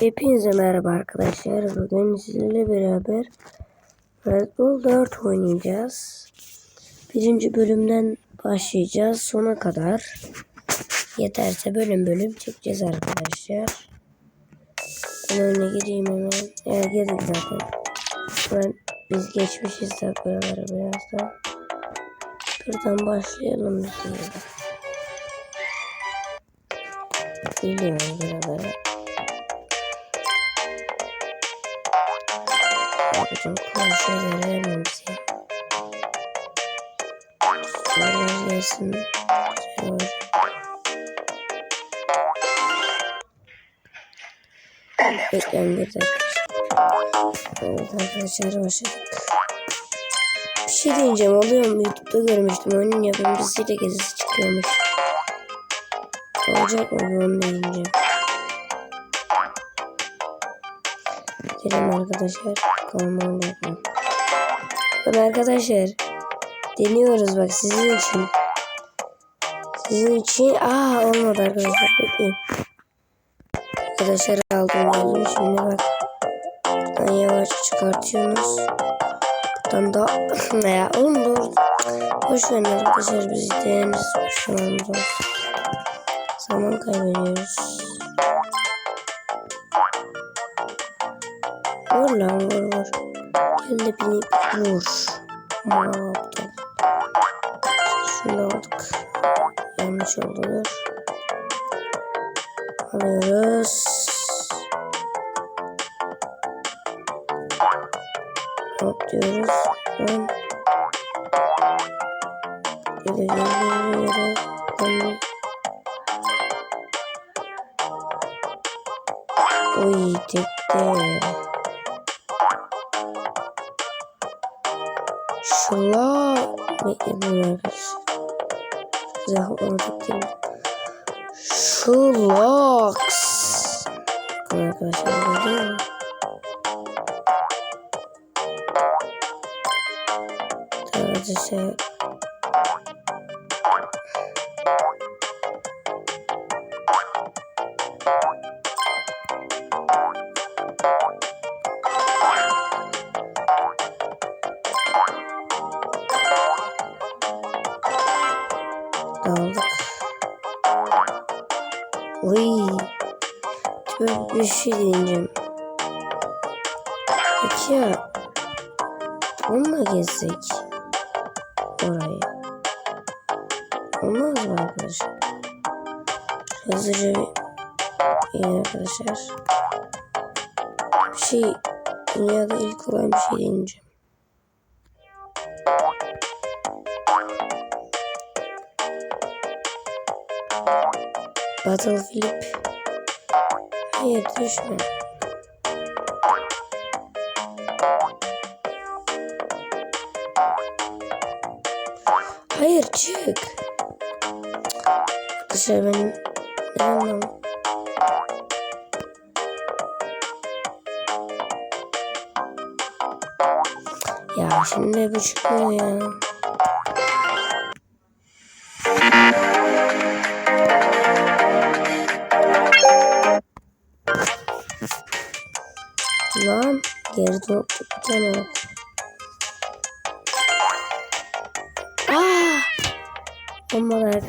Hepinize merhaba arkadaşlar. Bugün sizlerle beraber Red Bull 4 oynayacağız. Birinci bölümden başlayacağız sona kadar. Yeterse bölüm bölüm çekeceğiz arkadaşlar. Ben önüne gireyim hemen. Ya girdik zaten. Ben, biz geçmişiz de buraları biraz da. Buradan başlayalım biz de. Biliyorum kolay şeyler vermem bize. Sorular gelsin. Beklendirdi arkadaşlar. Başladık. Bir şey diyeceğim oluyor mu? Youtube'da görmüştüm. Oyunun yapımcısıyla gezisi çıkıyormuş. Olacak mı onu deyince? Gidelim arkadaşlar. Olacak mı? Bakın arkadaşlar. Deniyoruz bak sizin için. Sizin için. Aa olmadı arkadaşlar. Bekleyin. Arkadaşlar aldım geldim. Şimdi bak. Ben yavaş çıkartıyorsunuz. Buradan da ya oğlum doğru. Boş verin arkadaşlar biz deneriz. Başlamamız olsun. Zaman kaybediyoruz. Vur lan vur vur. Gel de beni vur. Ne yaptım? Şunu aldık. Yanlış oldu. Alıyoruz. Hop diyoruz. Lan. Yürü yürü yürü. Şula. Bekledim arkadaşlar. Mi? Şulax. Bakın arkadaşlar gördün mü? Oy. Böyle bir şey diyeceğim. Peki ya. Onunla gezsek. Orayı. Olmaz mı arkadaşlar? Hızlıca bir... İyi arkadaşlar. Bir şey... Dünyada ilk olan bir şey deneyeceğim. Battle Flip. Hayır düşme. Hayır çık. Arkadaşlar ben ne anlamam. Ya şimdi bu çıkmıyor ya. Geri dönüp bir tane bak. Aa! Olmadı.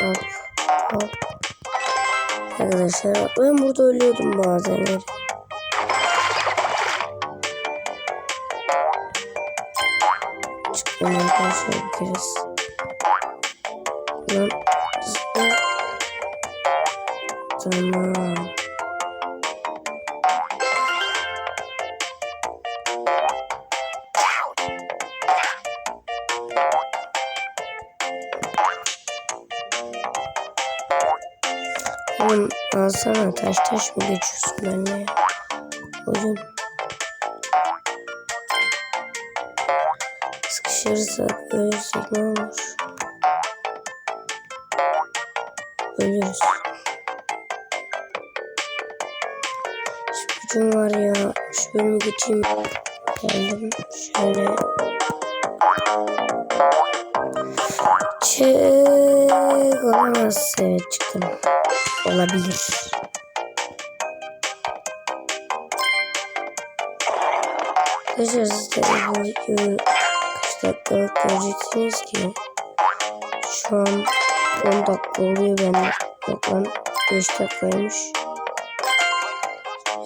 Hop hop. Arkadaşlar ben burada ölüyordum bazen. Çıktım arkadaşlar bir. Tamam. Oğlum alsana taş taş mı geçiyorsun benimle? Oyun. Sıkışırsak ölürsek ne olur? Ölürüz. Gücüm var ya. Şu bölümü geçeyim. Geldim. Şöyle. Çık olamaz. Evet çıktım. Olabilir. Arkadaşlar siz de bu videoyu kaç dakikalık göreceksiniz ki şu an 10 dakika oluyor bende. Yok lan 5 dakikaymış.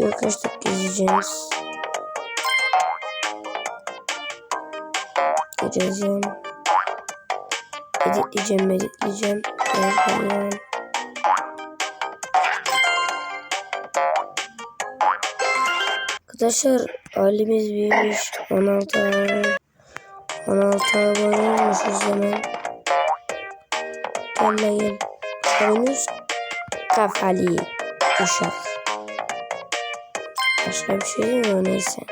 İzleyeceğiz. Gideceğiz yani. Editleyeceğim, editleyeceğim. Yani. Arkadaşlar halimiz büyümüş. 16 16 abone olmuşuz hemen. Gelmeyin. Oyunuz kafalı uşak. Başka bir şey değil mi? Neyse.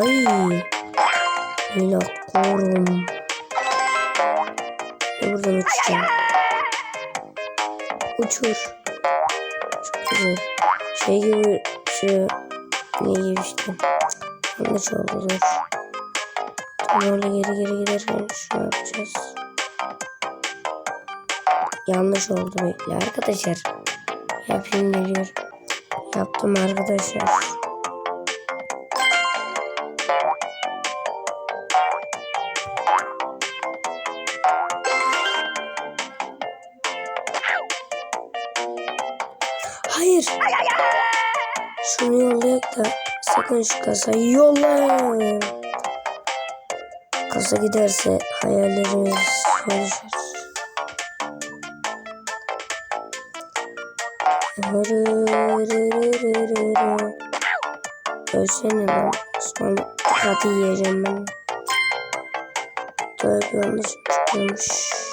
Ay. Lakorum. Buradan uçacağım. Uçur. Çok güzel. Şey gibi şu ne gibi işte. Yanlış oldu dur. Tam öyle geri geri giderken şu yapacağız. Yanlış oldu bekle arkadaşlar. Yapayım geliyorum. Yaptım arkadaşlar. Hayır. Şunu yollayak da sakın şu kasayı yollayın. Kasa giderse hayallerimiz çalışır. Ölsene lan. Sonra hadi yiyeceğim ben. Böyle yanlış çıkıyormuş.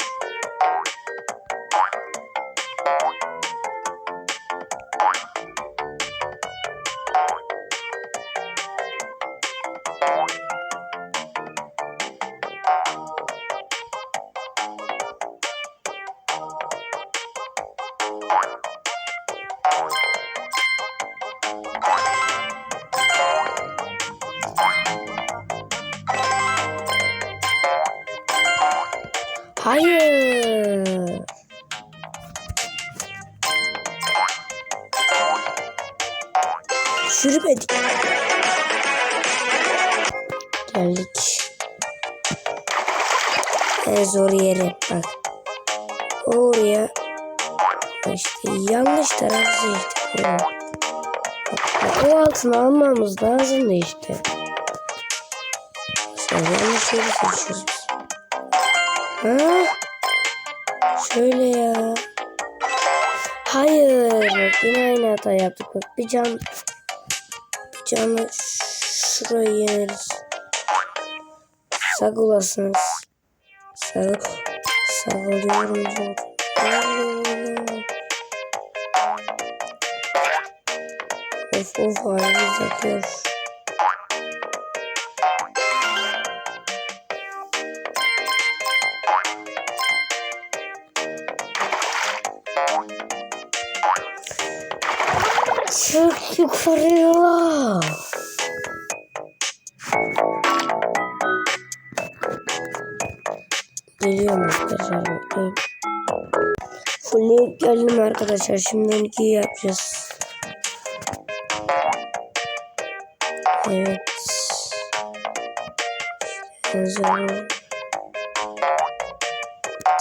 Hayır. Sürmedik. Geldik. En zor yere bak. Oraya işte yanlış tarafı işte. Bak, O altını almamız lazımdı işte. Sen yanlış yeri seçiyoruz. Ha? Şöyle ya. Hayır. Yine aynı hata yaptık. Bak bir can bir canı şuraya yeneriz. Sağ olasınız. Sağ sağ oluyorum. Of of halimiz yakıyor. Çok yukarıya. Geliyorum arkadaşlar. Bekleyin. Fulleyip geldim arkadaşlar. Şimdi 12'yi yapacağız. Evet. Hazır.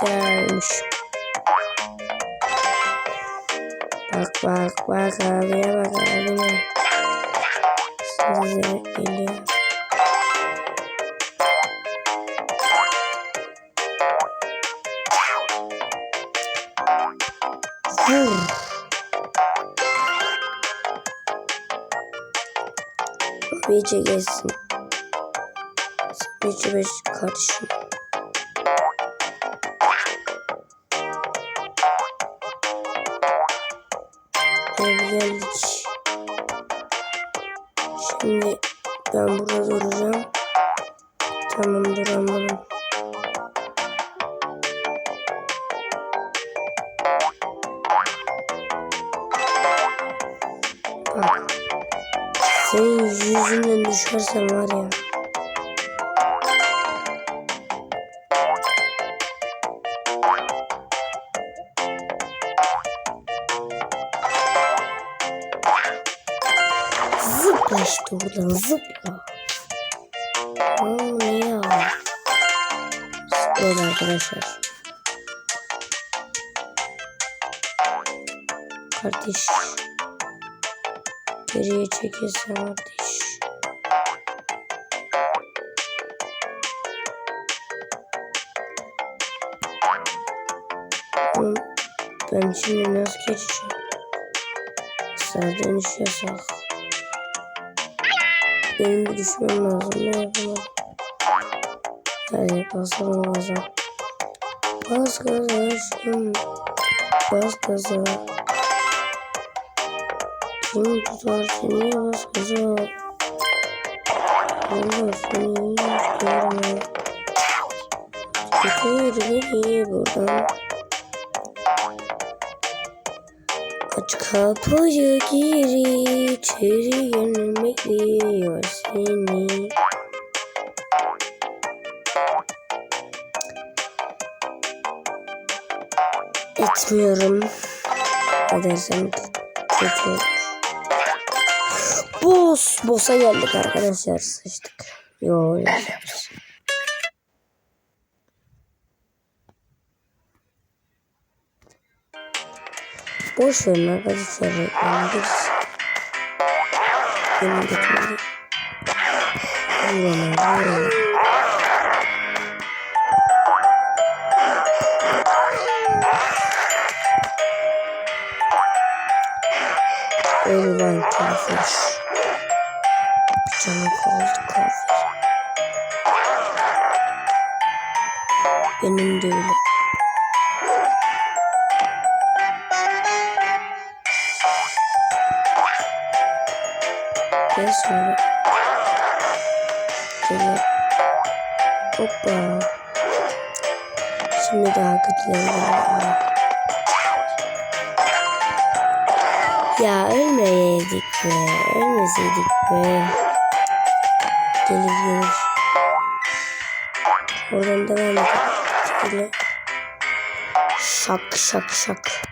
Gelmiş. Bak bak bak abiye bak abine. Size geliyor. Vur. İyice geçsin. İyice beş kardeşim. Geldik. Şimdi ben burada duracağım. Tamamdır anladım. Bak. Senin yüzünden düşersem var ya. Oradan zıpla. Aa, ya. Zıpladı arkadaşlar. Kardeş. Geriye çekilsen kardeş. Ben şimdi nasıl geçeceğim? Sağ dönüş yasak. Benim bir düşmem lazım. Ne yapalım? Hadi basalım gaza. Bas gaza aşkım. Bas gaza. Kim tutar seni bas gaza. Allah seni görme. Götür beni buradan. Aç kapıyı gir içeri gönlüm bekliyor seni. Etmiyorum. Edersem kötü olur. Boss. Boss'a geldik arkadaşlar. Sıçtık. Yo öyle Boş verin arkadaşlar. reklamı girsin. Benim gitmedi. Vurama vurama. Öyle ben kafir. Bir canım kaldı kafir. Benim de öyle. Gel sonra. Gel. Hoppa. Şimdi daha kötüleri var. Ya ölmeyeydik be. Ölmeseydik be. Gelir gelir. Oradan devam edelim. Şöyle. Şak şak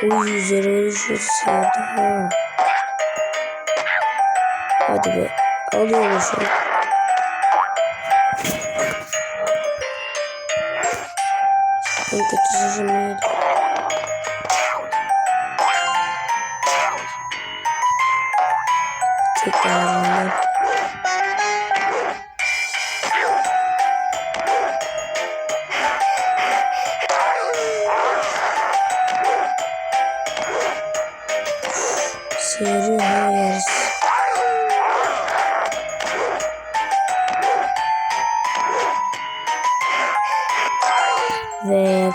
şak. Uy üzerime düşüyorsun ha. Hadi be. Alıyormuşum. En kötüsü şimdi. Tekrar Seyiriyor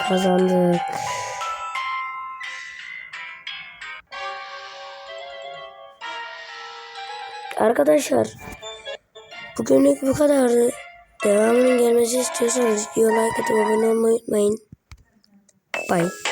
kazandık. Arkadaşlar bugünlük bu kadardı. Devamının gelmesi istiyorsanız video like atıp abone olmayı unutmayın. Bye.